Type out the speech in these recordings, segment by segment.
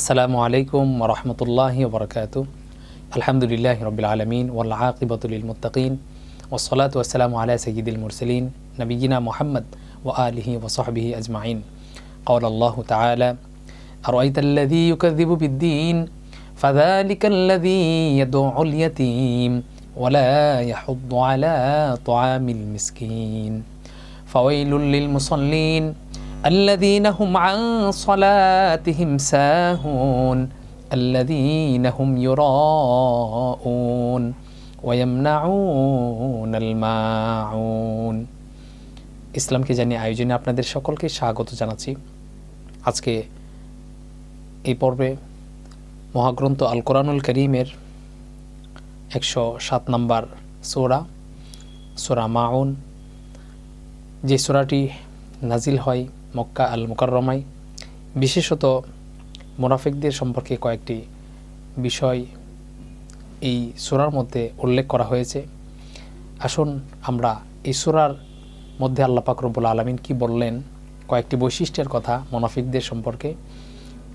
السلام عليكم ورحمة الله وبركاته. الحمد لله رب العالمين والعاقبة للمتقين والصلاة والسلام على سيد المرسلين نبينا محمد وآله وصحبه أجمعين. قال الله تعالى أرأيت الذي يكذب بالدين؟ فذلك الذي يدعو اليتيم ولا يحض على طعام المسكين. فويل للمصلين الذين هم عن صلاتهم ساهون الذين هم يراءون ويمنعون الماعون ইসলামকে জানিয়ে আয়োজনে আপনাদের সকলকে স্বাগত জানাচ্ছি আজকে এই পর্বে মহাগ্রন্থ আল কোরআনুল করিমের একশো সাত নম্বর সোরা সোরা মাউন যে সোরাটি নাজিল হয় মক্কা আল মুকাররমায় বিশেষত মোনাফিকদের সম্পর্কে কয়েকটি বিষয় এই সুরার মধ্যে উল্লেখ করা হয়েছে। আসুন আমরা এই সুরার মধ্যে আল্লাহ পাকরবুল আলমিন কি বললেন, কয়েকটি বৈশিষ্ট্যের কথা মোনাফিকদের সম্পর্কে।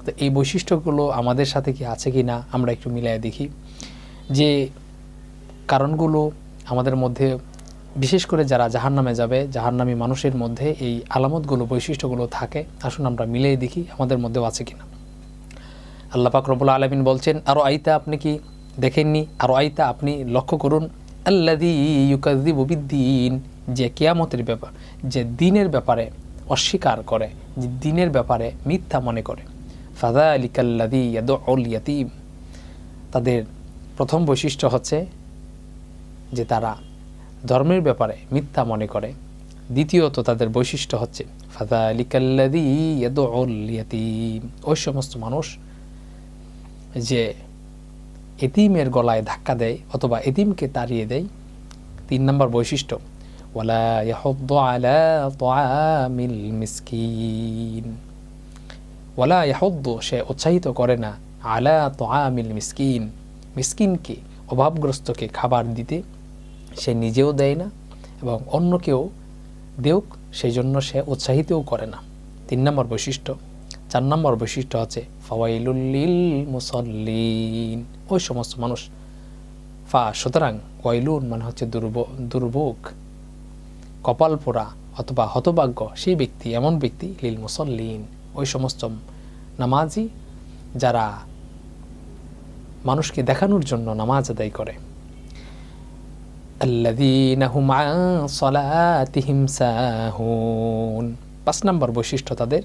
তো এই বৈশিষ্ট্যগুলো আমাদের সাথে কি আছে কি না আমরা একটু মিলাই দেখি। যে কারণগুলো আমাদের মধ্যে বিশেষ করে যারা জাহান নামে যাবে, জাহান্নামী মানুষের মধ্যে এই আলামতগুলো, বৈশিষ্ট্যগুলো থাকে, আসুন আমরা মিলিয়ে দেখি আমাদের মধ্যেও আছে কিনা। আল্লাহ পাক রবুল্লা আলমিন বলছেন আরও আইতা আপনি কি দেখেননি? আরও আইতা আপনি লক্ষ্য করুন আল্লাদি ইউকাদি ববিদ্দিন যে কেয়ামতের ব্যাপার, যে দিনের ব্যাপারে অস্বীকার করে, যে দিনের ব্যাপারে মিথ্যা মনে করে। ফাদা আলিকাল্লাদি ইয়াদ অল ইয়াতিম। তাদের প্রথম বৈশিষ্ট্য হচ্ছে যে তারা ধর্মের ব্যাপারে মিথ্যা মনে করে। দ্বিতীয়ত তাদের বৈশিষ্ট্য হচ্ছে ওই সমস্ত মানুষ যে এতিমের গলায় ধাক্কা দেয় অথবা এতিমকে তাড়িয়ে দেয়, তিন নম্বর বৈশিষ্ট্য, ওয়ালা ইয়াহুদ্দু আলা সে উৎসাহিত করে না, আলা তাআমিল মিসকিন। মিসকিনকে, অভাবগ্রস্তকে খাবার দিতে সে নিজেও দেয় না এবং অন্য কেউ দেউক সেই জন্য সে উৎসাহিতও করে না। তিন নম্বর বৈশিষ্ট্য। চার নম্বর বৈশিষ্ট্য হচ্ছে ফাওয়াইলুল্লিল মুসল্লিন ওই সমস্ত মানুষ। ফা, সুতরাং ওয়াইলুন মানে হচ্ছে দুর্ব, দুর্ভোগ। কপাল পোড়া অথবা হতভাগ্য, সেই ব্যক্তি, এমন ব্যক্তি লিল মুসল্লিন ওই সমস্ত নামাজি যারা মানুষকে দেখানোর জন্য নামাজ আদায় করে। আল্লাযীনা হুম আন সালাতিহিম সাহুন পাঁচ নম্বর বৈশিষ্ট্য তাদের,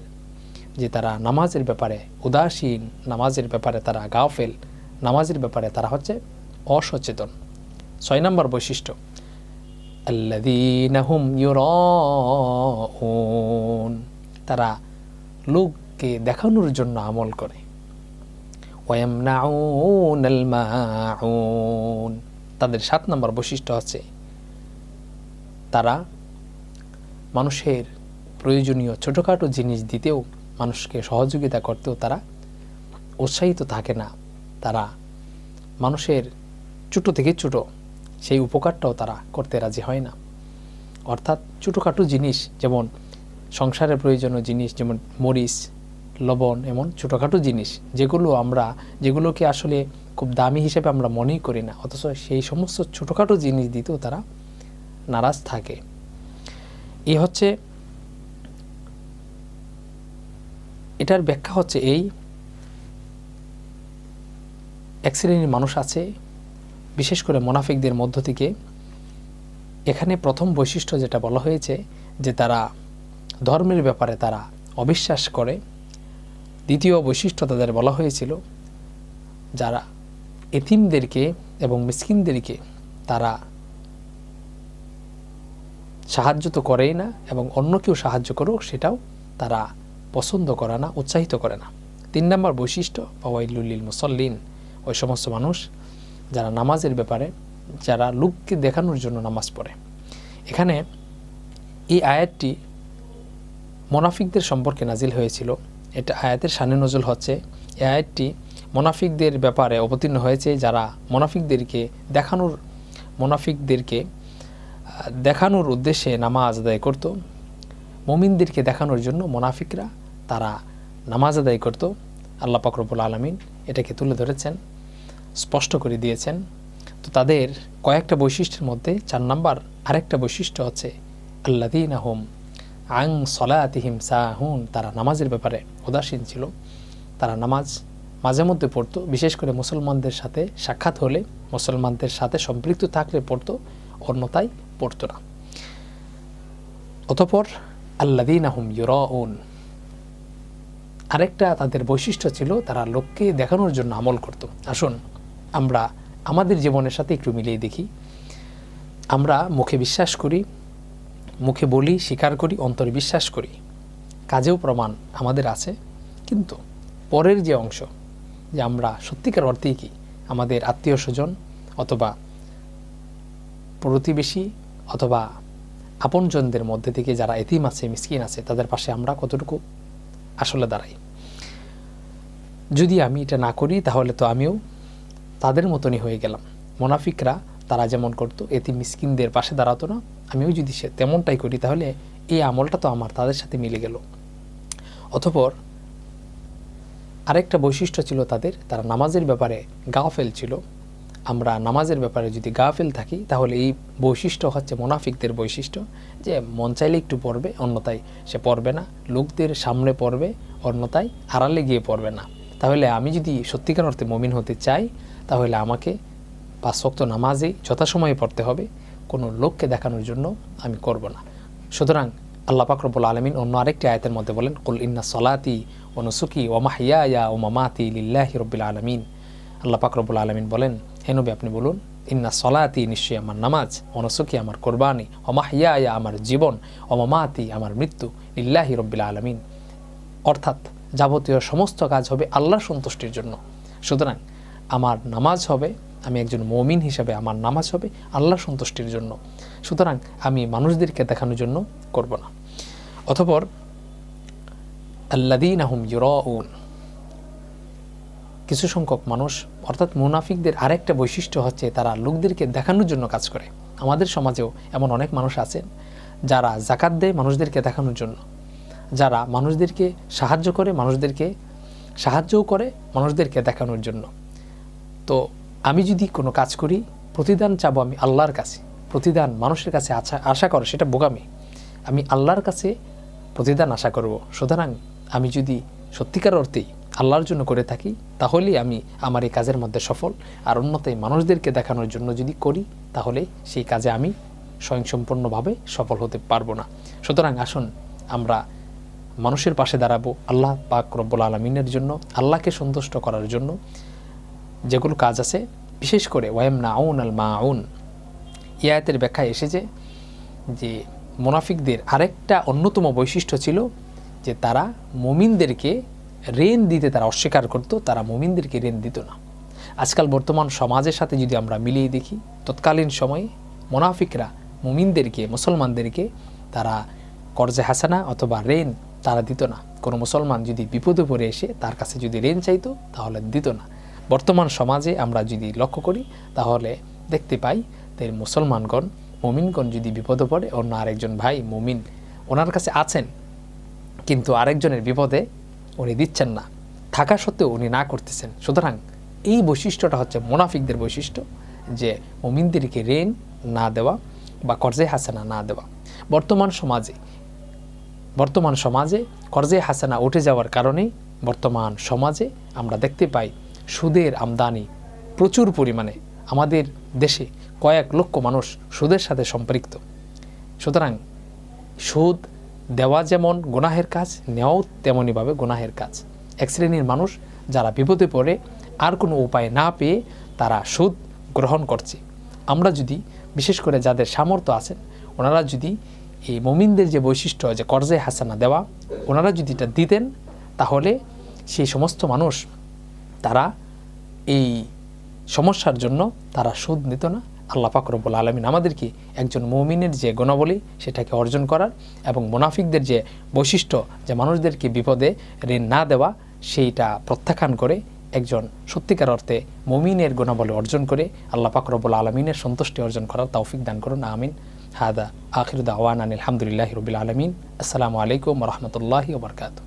যে তারা নামাজের ব্যাপারে উদাসীন, নামাজের ব্যাপারে তারা গাফেল, নামাজের ব্যাপারে তারা হচ্ছে অসচেতন। ছয় নম্বর বৈশিষ্ট্য আল্লাদিনাহুম ইউরুন তারা লোককে দেখানোর জন্য আমল করে। মাউন তাদের সাত নম্বর বৈশিষ্ট্য আছে। তারা মানুষের প্রয়োজনীয় ছোটোখাটো জিনিস দিতেও মানুষকে সহযোগিতা করতেও তারা উৎসাহিত থাকে না। তারা মানুষের ছোটো থেকে ছোটো সেই উপকারটাও তারা করতে রাজি হয় না। অর্থাৎ ছোটোখাটো জিনিস যেমন সংসারের প্রয়োজনীয় জিনিস যেমন মরিচ, লবণ এমন ছোটোখাটো জিনিস যেগুলো আমরা যেগুলোকে আসলে খুব দামি হিসেবে আমরা মনেই করি না, অথচ সেই সমস্ত ছোটোখাটো জিনিস দিতেও তারা নারাজ থাকে। এই হচ্ছে, এটার ব্যাখ্যা হচ্ছে এই, এক শ্রেণির মানুষ আছে, বিশেষ করে মোনাফিকদের মধ্য থেকে। এখানে প্রথম বৈশিষ্ট্য যেটা বলা হয়েছে যে তারা ধর্মের ব্যাপারে তারা অবিশ্বাস করে। দ্বিতীয় বৈশিষ্ট্য তাদের বলা হয়েছিল, যারা এতিমদেরকে এবং মিসকিনদেরকে তারা সাহায্য তো করেই না এবং অন্য কেউ সাহায্য করুক, সেটাও তারা পছন্দ করে না, উৎসাহিত করে না। তিন নম্বর বৈশিষ্ট্য পাওয়াইলুল্লিল মুসল্লিন, ওই সমস্ত মানুষ যারা নামাজের ব্যাপারে, যারা লোককে দেখানোর জন্য নামাজ পড়ে। এখানে এই আয়াতটি মোনাফিকদের সম্পর্কে নাজিল হয়েছিল। এটা আয়াতের সানে নজল হচ্ছে। এই আয়াতটি মোনাফিকদের ব্যাপারে অবতীর্ণ হয়েছে যারা মোনাফিকদেরকে দেখানোর মোনাফিকদেরকে দেখানোর উদ্দেশ্যে নামাজ আদায় করত। মমিনদেরকে দেখানোর জন্য মোনাফিকরা, তারা নামাজ আদায় করত। আল্লাহ পাকরবুল আলমিন এটাকে তুলে ধরেছেন, স্পষ্ট করে দিয়েছেন। তো তাদের কয়েকটা বৈশিষ্ট্যের মধ্যে চার নাম্বার আরেকটা বৈশিষ্ট্য হচ্ছে আল্লাদিন আহম আং সলা সলাতিহিম সাহুন, তারা নামাজের ব্যাপারে উদাসীন ছিল। তারা নামাজ মাঝে মধ্যে পড়তো, বিশেষ করে মুসলমানদের সাথে সাক্ষাৎ হলে মুসলমানদের সাথে সম্পৃক্ত থাকলে পড়তো অন্যতায় পড়তো না। অতপর আল্লাদিন আহম ইউরউন। আরেকটা তাদের বৈশিষ্ট্য ছিল, তারা লোককে দেখানোর জন্য আমল করত। আসুন, আমরা আমাদের জীবনের সাথে একটু মিলিয়ে দেখি। আমরা মুখে বিশ্বাস করি, মুখে বলি, স্বীকার করি, অন্তরে বিশ্বাস করি। কাজেও প্রমাণ আমাদের আছে, কিন্তু পরের যে অংশ যে আমরা সত্যিকার অর্থেই কি? আমাদের আত্মীয় স্বজন অথবা প্রতিবেশী অথবা আপনজনদের মধ্যে থেকে যারা এতিম আছে, মিসকিন আছে, তাদের পাশে আমরা কতটুকু আসলে দাঁড়াই? যদি আমি এটা না করি, তাহলে তো আমিও তাদের মতনই হয়ে গেলাম। মোনাফিকরা তারা যেমন করতো এতি মিসকিনদের পাশে দাঁড়াতো না, আমিও যদি সে তেমনটাই করি, তাহলে এই আমলটা তো আমার, তাদের সাথে মিলে গেল। অতপর আরেকটা বৈশিষ্ট্য ছিল তাদের, তারা নামাজের ব্যাপারে গাফেল ছিল। আমরা নামাজের ব্যাপারে যদি গাফেল থাকি, তাহলে এই বৈশিষ্ট্য হচ্ছে মোনাফিকদের বৈশিষ্ট্য, যে মন চাইলে একটু পড়বে অন্যতায় সে পড়বে না। লোকদের সামনে পড়বে অন্যতায় আড়ালে গিয়ে পড়বে না। তাহলে আমি যদি সত্যিকার অর্থে মমিন হতে চাই, তাহলে আমাকে পাঁচ শক্ত নামাজে যথাসময়ে পড়তে হবে। কোনো লোককে দেখানোর জন্য আমি করব না। সুতরাং আল্লাহ পাকরবুল আলমিন অন্য আরেকটি আয়তের মধ্যে বলেন, কুল ইন্না সলাতি ও নসুকি ও মামাতি লিল্লাহি রব্বিল আলমিন। আল্লাহ পাকরবুল আলমিন বলেন হেনবি আপনি বলুন, ইন্না সলাতি নিশ্চয়ই আমার নামাজ অনসুকি আমার কোরবানি অমাহিয়া আমার জীবন অমামাতি আমার মৃত্যু, লিল্লাহি রব্বিল আলমিন। অর্থাৎ যাবতীয় সমস্ত কাজ হবে আল্লাহর সন্তুষ্টির জন্য। সুতরাং আমার নামাজ হবে, আমি একজন মমিন হিসাবে আমার নামাজ হবে আল্লাহ সন্তুষ্টির জন্য। সুতরাং আমি মানুষদেরকে দেখানোর জন্য করব না। অতপর আল্লাদিন আহম ইউরউন কিছু সংখ্যক মানুষ, অর্থাৎ মুনাফিকদের আরেকটা বৈশিষ্ট্য হচ্ছে তারা লোকদেরকে দেখানোর জন্য কাজ করে। আমাদের সমাজেও এমন অনেক মানুষ আছেন যারা জাকাত দেয় মানুষদেরকে দেখানোর জন্য। যারা মানুষদেরকে সাহায্য করে মানুষদেরকে, সাহায্যও করে মানুষদেরকে দেখানোর জন্য। তো আমি যদি কোনো কাজ করি, প্রতিদান চাবো আমি আল্লাহর কাছে, প্রতিদান মানুষের কাছে আশা আশা করে, সেটা বোগামি আমি আল্লাহর কাছে প্রতিদান আশা করব। সুতরাং আমি যদি সত্যিকার অর্থেই আল্লাহর জন্য করে থাকি, তাহলেই আমি আমার এই কাজের মধ্যে সফল। আর অন্যতায় মানুষদেরকে দেখানোর জন্য যদি করি, তাহলে সেই কাজে আমি স্বয়ংসম্পূর্ণভাবে সফল হতে পারব না। সুতরাং আসুন, আমরা মানুষের পাশে দাঁড়াবো আল্লাহ পাক রব্বুল আলমিনের জন্য, আল্লাহকে সন্তুষ্ট করার জন্য। যেগুলো কাজ আছে, বিশেষ করে ওয়াইম না আউন আল মা আউন ইয়াতের ব্যাখ্যায় এসেছে যে মোনাফিকদের আরেকটা অন্যতম বৈশিষ্ট্য ছিল যে তারা মমিনদেরকে ঋণ দিতে তারা অস্বীকার করতো, তারা মমিনদেরকে ঋণ দিত না। আজকাল বর্তমান সমাজের সাথে যদি আমরা মিলিয়ে দেখি, তৎকালীন সময়ে মোনাফিকরা মুমিনদেরকে, মুসলমানদেরকে তারা কর্জে হাসানা অথবা ঋণ তারা দিত না। কোনো মুসলমান যদি বিপদে পড়ে এসে তার কাছে যদি ঋণ চাইতো, তাহলে দিত না। বর্তমান সমাজে আমরা যদি লক্ষ্য করি, তাহলে দেখতে পাই তাই মুসলমানগণ মুমিনগণ যদি বিপদে পড়ে, অন্য আরেকজন ভাই মুমিন ওনার কাছে আছেন, কিন্তু আরেকজনের বিপদে উনি দিচ্ছেন না। থাকা সত্ত্বেও উনি না করতেছেন। সুতরাং এই বৈশিষ্ট্যটা হচ্ছে মোনাফিকদের বৈশিষ্ট্য, যে মুমিনদেরকে ঋণ না দেওয়া বা কর্জে হাসানা না দেওয়া। বর্তমান সমাজে বর্তমান সমাজে কর্জে হাসানা উঠে যাওয়ার কারণে বর্তমান সমাজে আমরা দেখতে পাই সুদের আমদানি প্রচুর পরিমাণে আমাদের দেশে। কয়েক লক্ষ মানুষ সুদের সাথে সম্পৃক্ত। সুতরাং সুদ দেওয়া যেমন গুনাহের কাজ, নেওয়াও তেমনইভাবে গুনাহের কাজ। এক শ্রেণির মানুষ যারা বিপদে পড়ে, আর কোনো উপায় না পেয়ে তারা সুদ গ্রহণ করছে। আমরা যদি, বিশেষ করে যাদের সামর্থ্য আছেন ওনারা যদি এই মমিনদের যে বৈশিষ্ট্য যে কর্জে হাসানা দেওয়া, ওনারা যদি এটা দিতেন, তাহলে সেই সমস্ত মানুষ, তারা এই সমস্যার জন্য তারা সুদ নিত না। আল্লাহ পাকরবুল আলমিন আমাদেরকে একজন মমিনের যে গুণাবলী সেটাকে অর্জন করার এবং মুনাফিকদের যে বৈশিষ্ট্য যে মানুষদেরকে বিপদে ঋণ না দেওয়া, সেইটা প্রত্যাখ্যান করে একজন সত্যিকার অর্থে মমিনের গুণাবলী অর্জন করে আল্লাহ পাকরবুল আলমিনের সন্তুষ্টি অর্জন করার তৌফিক দান করুন, আমিন। হাদা, আখির দাওয়ান আলহামদুলিল্লাহ রবিল আলমিন। আসসালামু আলাইকুম রহমতুল্লাহি ওবরকাতু